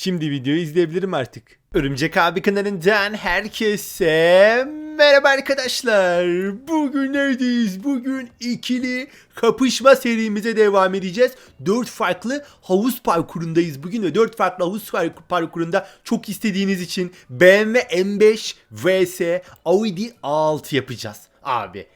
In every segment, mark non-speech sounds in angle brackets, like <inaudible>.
Şimdi videoyu izleyebilirim artık. Örümcek abi kanalından herkese merhaba arkadaşlar. Bugün neredeyiz? Bugün ikili kapışma serimize devam edeceğiz. 4 farklı havuz parkurundayız bugün ve 4 farklı havuz par- parkurunda çok istediğiniz için BMW M5 vs Audi A6 yapacağız. Abi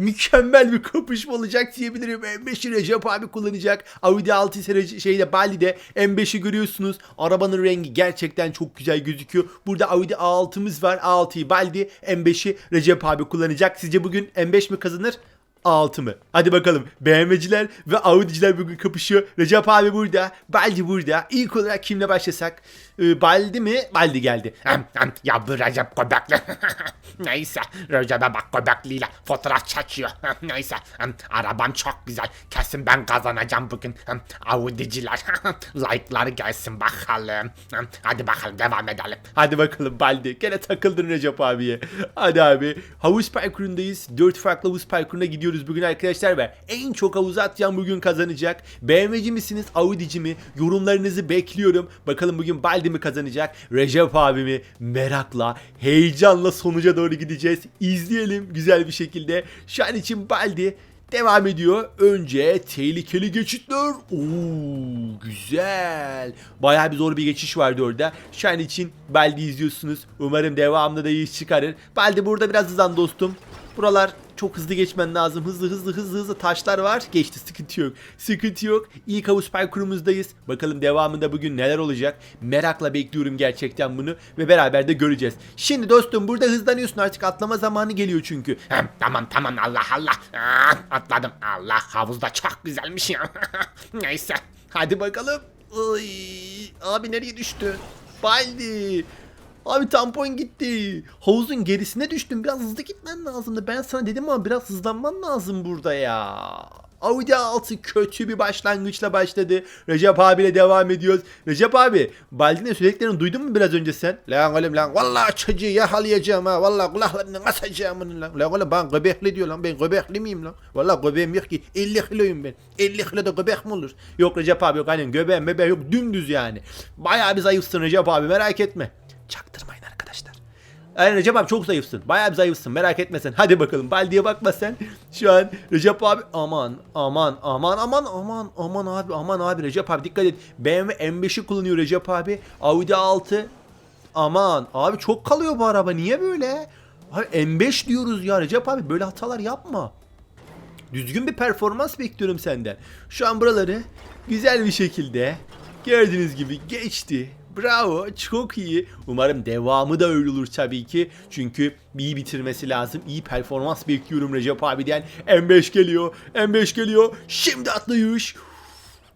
mükemmel bir kapışma olacak diyebilirim. M5'i Recep abi kullanacak. Audi 6 ise Rece- şeyde Bali'de M5'i görüyorsunuz. Arabanın rengi gerçekten çok güzel gözüküyor. Burada Audi A6'mız var. A6'yı Baldi, M5'i Recep abi kullanacak. Sizce bugün M5 mi kazanır? A6 mı? Hadi bakalım. BMW'ciler ve Audi'ciler bugün kapışıyor. Recep abi burada. Baldi burada. İlk olarak kimle başlasak? Ee, Baldi mi? Baldi geldi. Ya bu Recep Göbekli. <laughs> Neyse Recep'e bak Göbekli'yle fotoğraf çekiyor. <laughs> Neyse arabam çok güzel. Kesin ben kazanacağım bugün. Audi'ciler <laughs> like'lar gelsin bakalım. Hadi bakalım devam edelim. Hadi bakalım Baldi. Gene takıldın Recep abiye. Hadi abi. Havuz parkurundayız. 4 farklı havuz parkuruna gidiyoruz bugün arkadaşlar ve en çok havuza atlayan bugün kazanacak. BMW'ci misiniz? Audi'ci mi? Yorumlarınızı bekliyorum. Bakalım bugün Baldi mi kazanacak? Recep abi mi? Merakla, heyecanla sonuca doğru gideceğiz. İzleyelim güzel bir şekilde. Şu an için Baldi Devam ediyor. Önce tehlikeli geçitler. Oo güzel. Bayağı bir zor bir geçiş vardı orada. Şu için Baldi izliyorsunuz. Umarım devamında da iyi çıkarır. Baldi burada biraz hızlan dostum. Buralar çok hızlı geçmen lazım. Hızlı hızlı hızlı hızlı taşlar var. Geçti sıkıntı yok. Sıkıntı yok. İlk havuz parkurumuzdayız. Bakalım devamında bugün neler olacak. Merakla bekliyorum gerçekten bunu. Ve beraber de göreceğiz. Şimdi dostum burada hızlanıyorsun artık atlama zamanı geliyor çünkü. Hem, tamam tamam Allah Allah. Aa, atladım. Allah havuzda çok güzelmiş ya. <laughs> Neyse. Hadi bakalım. Ay, abi nereye düştün? Baldi. Abi tampon gitti. Havuzun gerisine düştün. Biraz hızlı gitmen lazımdı. Ben sana dedim ama biraz hızlanman lazım burada ya. Audi 6 kötü bir başlangıçla başladı. Recep abiyle devam ediyoruz. Recep abi, Baldi'nin söylediklerini duydun mu biraz önce sen? Lan oğlum lan vallahi çocuğu yakalayacağım ha. Vallahi kulaklarını kasacağım onun lan. Lan oğlum ben göbekli diyor lan. Ben göbekli miyim lan? Vallahi göbeğim yok ki. 50 kiloyum ben. 50 kilo da göbek mi olur? Yok Recep abi yok aynen göbeğim bebeğim yok dümdüz yani. Bayağı bir zayıfsın Recep abi merak etme. Çaktırmayın arkadaşlar. Aynen Recep abi çok zayıfsın. Bayağı bir zayıfsın. Merak etme sen. Hadi bakalım. Baldi'ye bakma sen. Şu an Recep abi aman aman aman aman aman aman abi aman abi Recep abi dikkat et. BMW M5'i kullanıyor Recep abi. Audi 6 aman abi çok kalıyor bu araba. Niye böyle? Abi M5 diyoruz ya Recep abi böyle hatalar yapma. Düzgün bir performans bekliyorum senden. Şu an buraları güzel bir şekilde gördüğünüz gibi geçti. Bravo, çok iyi. Umarım devamı da öyle olur tabii ki. Çünkü iyi bitirmesi lazım. İyi performans bekliyorum Recep abiden. M5 geliyor, M5 geliyor. Şimdi atlayış.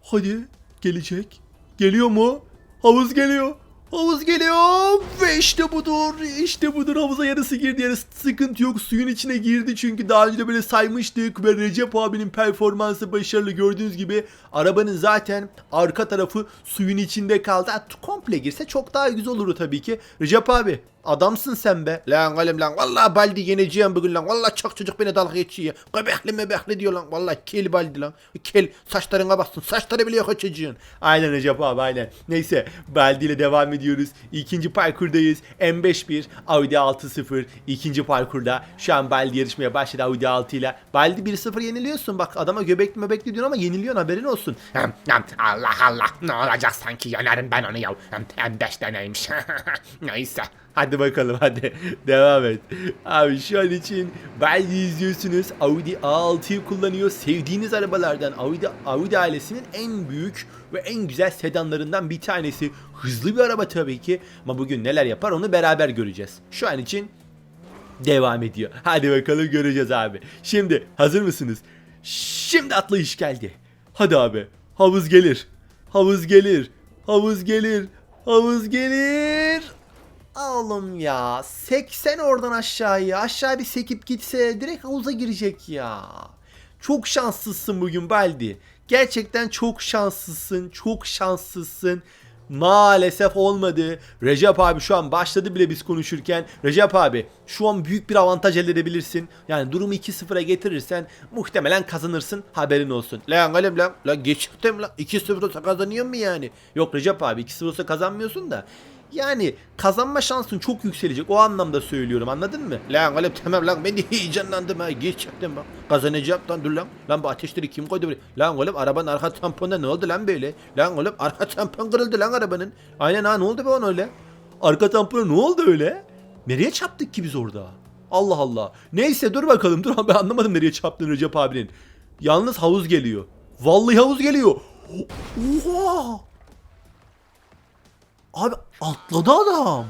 Hadi, gelecek. Geliyor mu? Havuz geliyor. Havuz geliyor ve işte budur. İşte budur havuza yarısı girdi yarısı sıkıntı yok. Suyun içine girdi çünkü daha önce de böyle saymıştık ve Recep abinin performansı başarılı gördüğünüz gibi arabanın zaten arka tarafı suyun içinde kaldı. Ha, komple girse çok daha güzel olurdu tabii ki. Recep abi adamsın sen be. Lan oğlum lan vallahi baldi yeneceğim bugün lan. Vallahi çok çocuk beni dalga geçiyor. Göbekli mebekli diyor lan. Vallahi kel baldi lan. Kel saçlarına baksın. Saçları bile yok o çocuğun. Aynen Recep abi aynen. Neyse baldi ile devam ediyoruz. İkinci parkurdayız. M51 Audi 6.0 ikinci parkurda. Şu an baldi yarışmaya başladı Audi 6 ile. Baldi 1-0 yeniliyorsun. Bak adama göbekli mebekli diyorsun ama yeniliyorsun haberin olsun. Hem, Allah Allah ne olacak sanki yenerim ben onu ya. Hem, hem beş deneymiş. <laughs> Neyse. Hadi bakalım hadi <laughs> devam et. Abi şu an için belki izliyorsunuz Audi A6'yı kullanıyor. Sevdiğiniz arabalardan Audi, Audi ailesinin en büyük ve en güzel sedanlarından bir tanesi. Hızlı bir araba tabii ki ama bugün neler yapar onu beraber göreceğiz. Şu an için devam ediyor. Hadi bakalım göreceğiz abi. Şimdi hazır mısınız? Şimdi atlayış geldi. Hadi abi. Havuz gelir. Havuz gelir. Havuz gelir. Havuz gelir. Oğlum ya 80 oradan aşağıya aşağı bir sekip gitse direkt havuza girecek ya. Çok şanslısın bugün Baldi. Gerçekten çok şanslısın, çok şanslısın. Maalesef olmadı. Recep abi şu an başladı bile biz konuşurken. Recep abi şu an büyük bir avantaj elde edebilirsin. Yani durumu 2-0'a getirirsen muhtemelen kazanırsın. Haberin olsun. Lan oğlum lan. Lan geçtim lan. 2-0 olsa kazanıyor mu yani? Yok Recep abi 2-0 olsa kazanmıyorsun da. Yani kazanma şansın çok yükselecek. O anlamda söylüyorum anladın mı? Lan oğlum tamam lan ben de heyecanlandım ha. Geçtim bak. Kazanacağım lan dur lan. Lan bu ateşleri kim koydu buraya? Lan oğlum arabanın arka tamponunda ne oldu lan böyle? Lan oğlum arka tampon kırıldı lan arabanın. Aynen ha ne oldu be ona öyle? Arka tampona ne oldu öyle? Nereye çarptık ki biz orada? Allah Allah. Neyse dur bakalım dur ben anlamadım nereye çarptın Recep abinin. Yalnız havuz geliyor. Vallahi havuz geliyor. Oha! Abi atladı adam.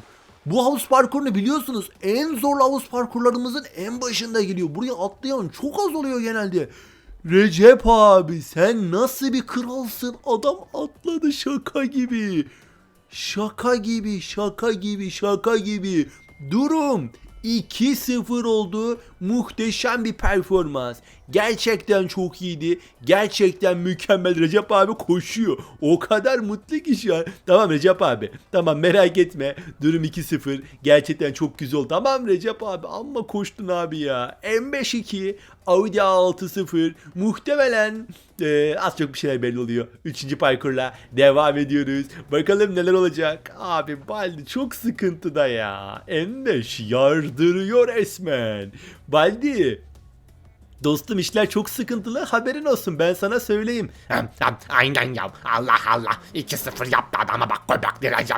Bu havuz parkurunu biliyorsunuz en zorlu havuz parkurlarımızın en başında geliyor. Buraya atlayan çok az oluyor genelde. Recep abi sen nasıl bir kralsın? Adam atladı şaka gibi. Şaka gibi, şaka gibi, şaka gibi. Durum 2-0 oldu. Muhteşem bir performans. Gerçekten çok iyiydi. Gerçekten mükemmel. Recep abi koşuyor. O kadar mutlu ki şu an. Tamam Recep abi. Tamam merak etme. Durum 2-0. Gerçekten çok güzel oldu. Tamam Recep abi amma koştun abi ya. M5-2. Audi A6-0. Muhtemelen eee, az çok bir şeyler belli oluyor. Üçüncü parkurla devam ediyoruz. Bakalım neler olacak. Abi Baldi çok sıkıntıda ya. M5 yardırıyor resmen. Baldi Dostum işler çok sıkıntılı haberin olsun ben sana söyleyeyim. Aynen ya. Allah Allah. 2-0 yaptı adama bak göbekli Recep.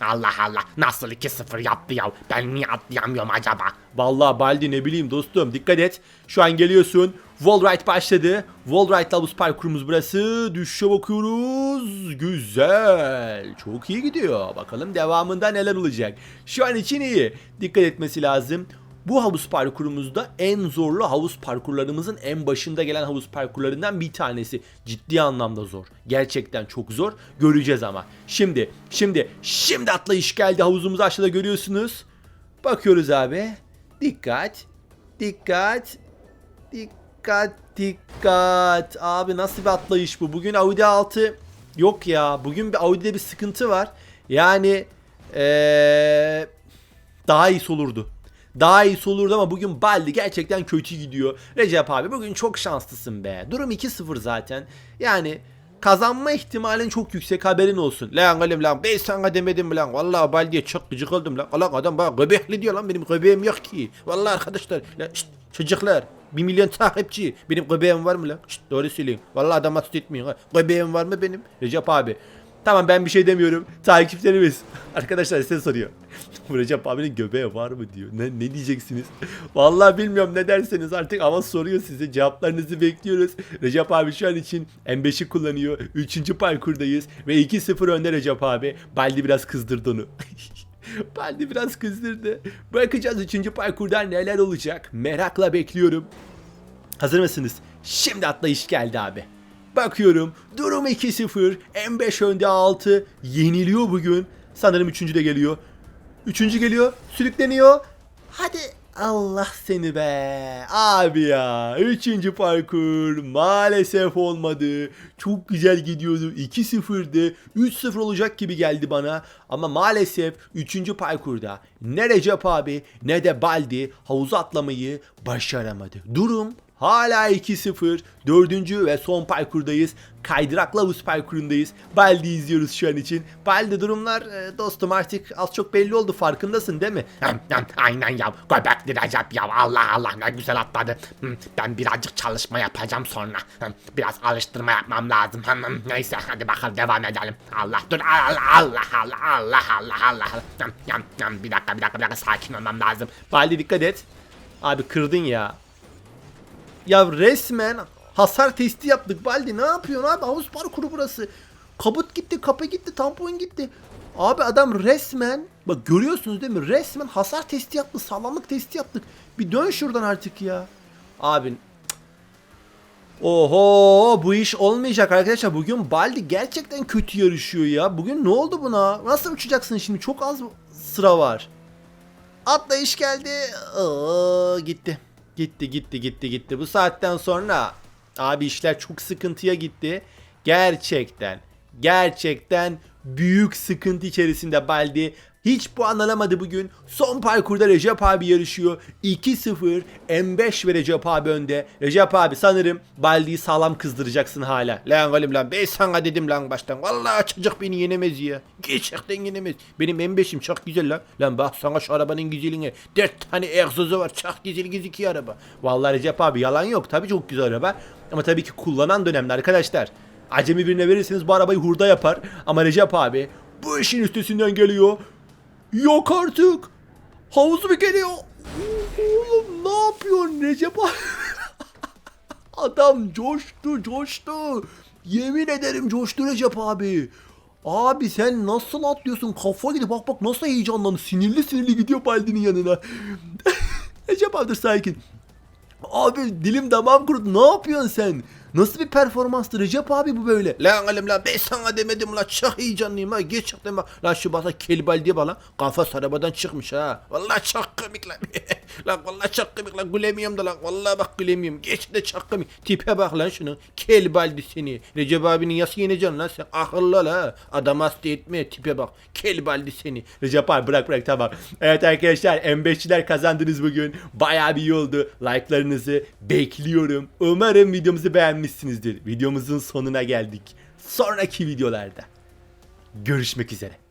Allah Allah. Nasıl 2-0 yaptı ya? Ben niye atlayamıyorum acaba? Vallahi Baldi ne bileyim dostum dikkat et. Şu an geliyorsun. Wallride başladı. Wallride havuz parkurumuz burası. Düşüşe bakıyoruz. Güzel. Çok iyi gidiyor. Bakalım devamında neler olacak. Şu an için iyi. Dikkat etmesi lazım. Bu havuz parkurumuzda en zorlu havuz parkurlarımızın en başında gelen havuz parkurlarından bir tanesi. Ciddi anlamda zor. Gerçekten çok zor. Göreceğiz ama. Şimdi, şimdi, şimdi atlayış geldi. Havuzumuzu aşağıda görüyorsunuz. Bakıyoruz abi. Dikkat. Dikkat. Dikkat. Dikkat. Abi nasıl bir atlayış bu? Bugün Audi 6 yok ya. Bugün bir Audi'de bir sıkıntı var. Yani ee, daha iyisi olurdu. Daha iyisi olurdu ama bugün Baldi gerçekten kötü gidiyor. Recep abi bugün çok şanslısın be. Durum 2-0 zaten. Yani kazanma ihtimalin çok yüksek haberin olsun. Lan oğlum lan ben sana demedim lan. Vallahi Baldi'ye çok gıcık oldum lan. Lan adam bana göbekli diyor lan benim göbeğim yok ki. Vallahi arkadaşlar. Lan, şşt, çocuklar. 1 milyon takipçi. Benim göbeğim var mı lan? Şşt, doğru söyleyin. Vallahi adam hasta etmiyor. ha. Göbeğim var mı benim? Recep abi. Tamam ben bir şey demiyorum. Takipçilerimiz. <laughs> Arkadaşlar size soruyor. <laughs> Recep abinin göbeği var mı diyor. Ne, ne diyeceksiniz? <laughs> Vallahi bilmiyorum ne derseniz artık ama soruyor size. Cevaplarınızı bekliyoruz. Recep abi şu an için M5'i kullanıyor. Üçüncü parkurdayız. Ve 2-0 önde Recep abi. Baldi biraz kızdırdı onu. Baldi biraz kızdırdı. Bakacağız üçüncü parkurda neler olacak. Merakla bekliyorum. Hazır mısınız? Şimdi atlayış geldi abi. Bakıyorum durum 2-0. M5 önde 6. Yeniliyor bugün. Sanırım üçüncü de geliyor. Üçüncü geliyor. Sürükleniyor. Hadi Allah seni be. Abi ya. Üçüncü parkur maalesef olmadı. Çok güzel gidiyordu. 2-0'dı. 3-0 olacak gibi geldi bana. Ama maalesef üçüncü parkurda ne Recep abi ne de Baldi havuza atlamayı başaramadı. Durum Hala 2-0. Dördüncü ve son parkurdayız. Kaydıraklı havuz parkurundayız. Baldi izliyoruz şu an için. Baldi durumlar e, dostum artık az çok belli oldu farkındasın değil mi? Aynen ya. Göbekli Recep ya. Allah Allah ne güzel atladı. Ben birazcık çalışma yapacağım sonra. Biraz alıştırma yapmam lazım. Neyse hadi bakalım devam edelim. Allah dur. Allah Allah Allah Allah Allah Allah. Bir dakika bir dakika bir dakika sakin olmam lazım. Baldi dikkat et. Abi kırdın ya. Ya resmen hasar testi yaptık Baldi ne yapıyorsun abi havuz parkuru burası. Kabut gitti kapı gitti tampon gitti. Abi adam resmen bak görüyorsunuz değil mi resmen hasar testi yaptı sağlamlık testi yaptık. Bir dön şuradan artık ya. Abi. Oho bu iş olmayacak arkadaşlar. Bugün Baldi gerçekten kötü yarışıyor ya. Bugün ne oldu buna? Nasıl uçacaksın şimdi? Çok az sıra var. Atlayış geldi. Oo, gitti. Gitti gitti gitti gitti. Bu saatten sonra abi işler çok sıkıntıya gitti. Gerçekten. Gerçekten büyük sıkıntı içerisinde Baldi. Hiç puan alamadı bugün. Son parkurda Recep abi yarışıyor. 2-0 M5 ve Recep abi önde. Recep abi sanırım Baldi'yi sağlam kızdıracaksın hala. Lan oğlum lan ben sana dedim lan baştan. Vallahi çocuk beni yenemez ya. Gerçekten yenemez. Benim M5'im çok güzel lan. Lan bak sana şu arabanın güzeline. 4 tane egzozu var. Çok güzel gözüküyor araba. Vallahi Recep abi yalan yok. Tabii çok güzel araba. Ama tabii ki kullanan dönemde arkadaşlar. Acemi birine verirseniz bu arabayı hurda yapar. Ama Recep abi bu işin üstesinden geliyor. Yok artık. Havuz mu geliyor? Oğlum ne yapıyorsun Recep abi? <laughs> Adam coştu coştu. Yemin ederim coştu Recep abi. Abi sen nasıl atlıyorsun? Kafa gidip bak bak nasıl heyecanlandı. Sinirli sinirli gidiyor Baldi'nin yanına. <laughs> Recep abi dur sakin. Abi dilim damağım kurudu. Ne yapıyorsun sen? Nasıl bir performanstı Recep abi bu böyle? Lan oğlum lan ben sana demedim la çok heyecanlıyım ha. Gerçekten bak. Lan şu basa kelbal diye bana kafası arabadan çıkmış ha. Vallahi çok komik lan. lan <laughs> vallahi çok komik lan. Gülemiyorum da lan. Vallahi bak gülemiyorum. Gerçekten çok komik. Tipe bak lan şunu. Kelbaldi seni. Recep abinin yası yeneceksin lan sen. Akıllı ol ha. Adam hasta etme. Tipe bak. Kelbaldi seni. Recep abi bırak bırak tamam. Evet arkadaşlar M5'çiler kazandınız bugün. Bayağı bir iyi oldu. Like'larınızı bekliyorum. Umarım videomuzu beğenmişsinizdir. Videomuzun sonuna geldik. Sonraki videolarda görüşmek üzere.